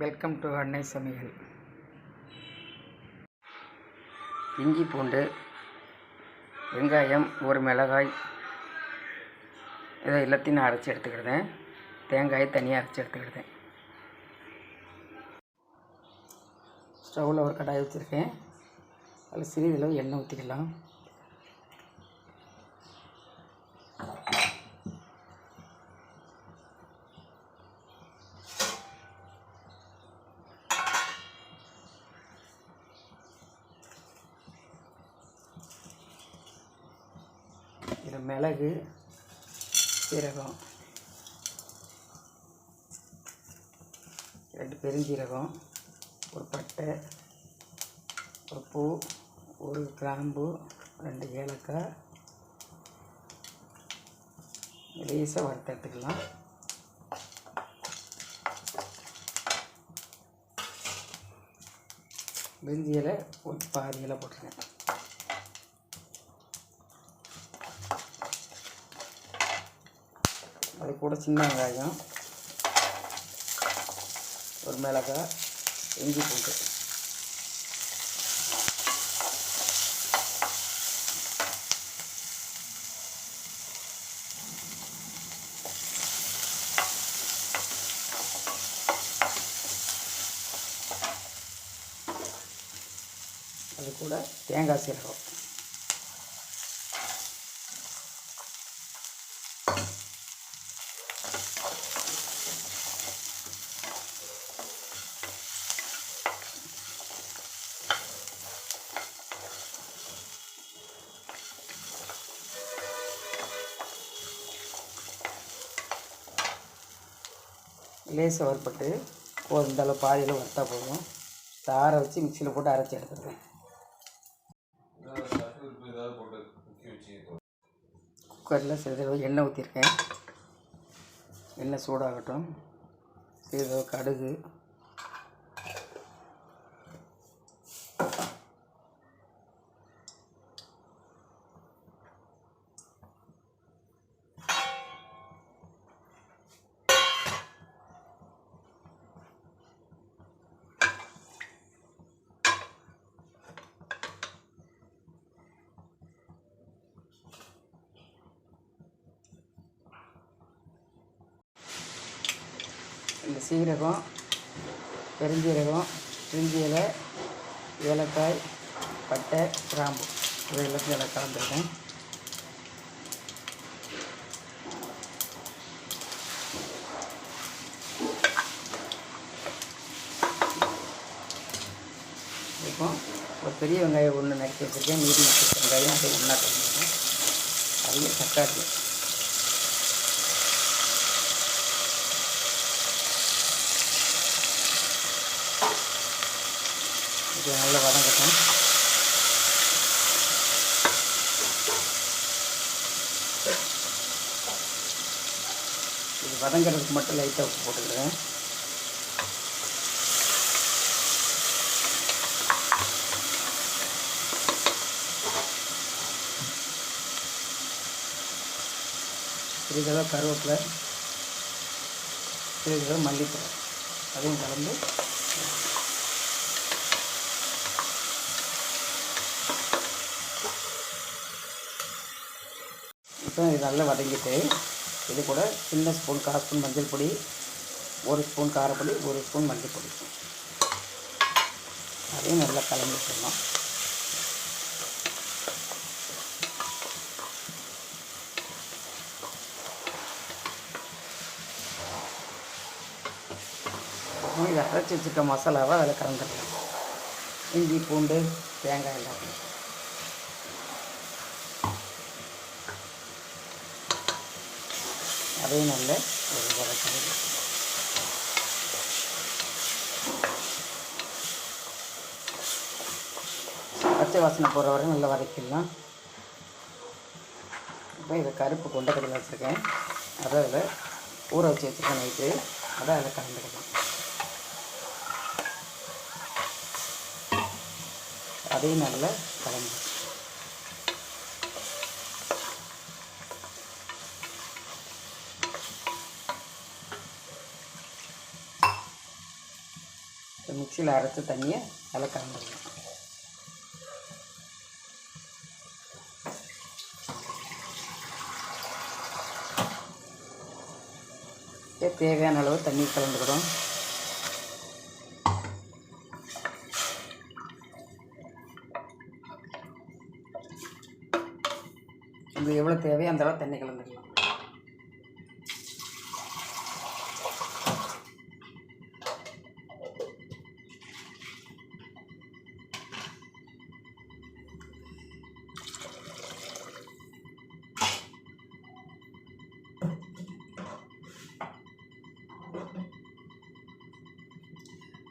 Welcome to அன்னை சமையல் இஞ்சி பூண்டு வெங்காயம் ஒரு மிளகாய் இதை எல்லாத்தையும் நான் அரைச்சி எடுத்துக்கிடுதேன் தேங்காயை தனியாக அரைச்சி எடுத்துக்கிடுதேன் ஸ்டவ்வில் ஒரு கடாய் வச்சுருக்கேன். அதில் சிறிதளவு எண்ணெய் ஊற்றிக்கலாம் இதில் மிளகு சீரகம் ரெண்டு பெருஞ்சீரகம் ஒரு பட்டை ஒரு பூ ஒரு கிராம்பு ரெண்டு ஏலக்காய். லேசாக வறுத்து எடுத்துக்கலாம். ஒரு பாதி இலை போட்டுருங்க அது கூட சின்ன வெங்காயம் ஒரு மிளகாய் இஞ்சி பூண்டு. அது கூட தேங்காய் சீரகம். லேசாக வறுப்பட்டு போதும் இந்த பாதியில் வறுத்தா போதும். தார வச்சு மிக்சியில் போட்டு அரைச்சி எடுத்துருவேன் குக்கரில் சிறிதளவு எண்ணெய் ஊற்றிருக்கேன் எண்ணெய் சூடாகட்டும். சிறிதளவு கடுகு. இந்த சீரகம் பெருஞ்சீரகம் பிரிஞ்சி இலை ஏலக்காய் பட்டை கிராம்பு. இது எல்லாத்தையும் எல்லாம் கலந்துருக்கேன் இப்போ ஒரு பெரிய வெங்காயம் ஒன்று நறுக்கி வச்சுருக்கேன். மீதி வெங்காயம் அதை ஒன்றா கலந்துருக்கேன் அதையும் தக்காளி. இது நல்லா வதங்கட்டும் இது வதங்கிறதுக்கு மட்டும் லைட்டாக உப்பு போட்டுக்கிறேன். சிறிதளவு கருவேப்பிலை? சிறிதளவு மல்லித்தலை அதையும் கலந்து இப்போ இது நல்லா வதங்கிட்டு இது கூட சின்ன ஸ்பூன் கால் ஸ்பூன் மஞ்சள் பொடி ஒரு ஸ்பூன் காரப்பொடி ஒரு ஸ்பூன் மஞ்சள் பொடி. அதையும் நல்லா கலந்து வச்சிடணும் இதை அரைச்சி வச்சுருக்க மசாலாவை அதில் கலந்துடலாம். இஞ்சி பூண்டு தேங்காய் எல்லாத்தையும். அதையும் நல்ல ஒரு வதக்கிறது பச்சை வாசனை போகிற வரை நல்லா வதக்கிடலாம். இப்போ இதை கருப்பு கொண்டக்கடலை வச்சுருக்கேன். அதை அதில் ஊற வச்சு வச்சுருக்கேன் நைட்டு. அதை அதில் கலந்துக்கலாம். அதையும் நல்லா கலந்து இந்த மிக்சியில் அரைச்ச தண்ணியை அதில் கலந்துருக்கணும் தேவையான அளவு தண்ணி கலந்துக்கிறோம் இது எவ்வளோ தேவையோ அந்த அளவு தண்ணி கலந்துக்கலாம்.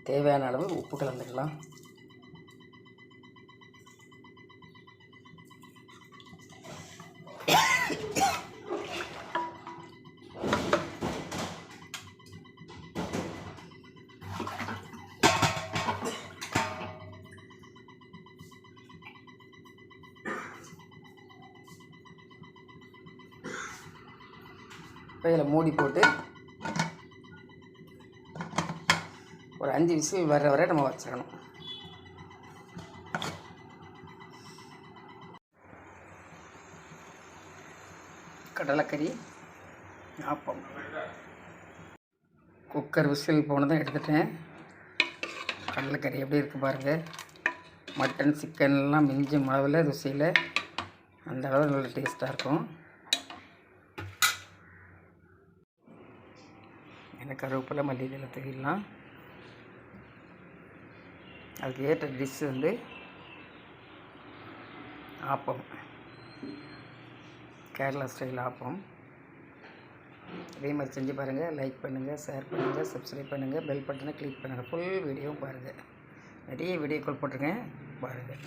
தேவையான அளவு உப்பு கலந்துக்கலாம். இப்போ இதில் மூடி போட்டு ஒரு அஞ்சு விசில் வர்ற வரை நம்ம வச்சிடணும். கடலைக்கறி ஆப்பம் குக்கர் விசில் போனதும் எடுத்துட்டேன். கடலைக்கறி எப்படி இருக்குது பாருங்கள் மட்டன் சிக்கன்லாம் மிஞ்சும் அளவில் ருசியில் அந்த அளவு நல்ல டேஸ்ட்டாக இருக்கும். எனக்கு கருவேப்பிலை மல்லிகையில் தூவிடலாம் அதுக்கு ஏற்ற டிஷ் வந்து ஆப்பம். கேரளா ஸ்டைல் ஆப்பம். இதே மாதிரி செஞ்சு பாருங்கள் லைக் பண்ணுங்கள் ஷேர் பண்ணுங்கள் சப்ஸ்கிரைப் பண்ணுங்கள் பெல் பட்டனை கிளிக் பண்ணுங்கள் ஃபுல் வீடியோவும் பாருங்கள் நிறைய வீடியோக்கள் போட்டிருக்கேன். பாருங்கள்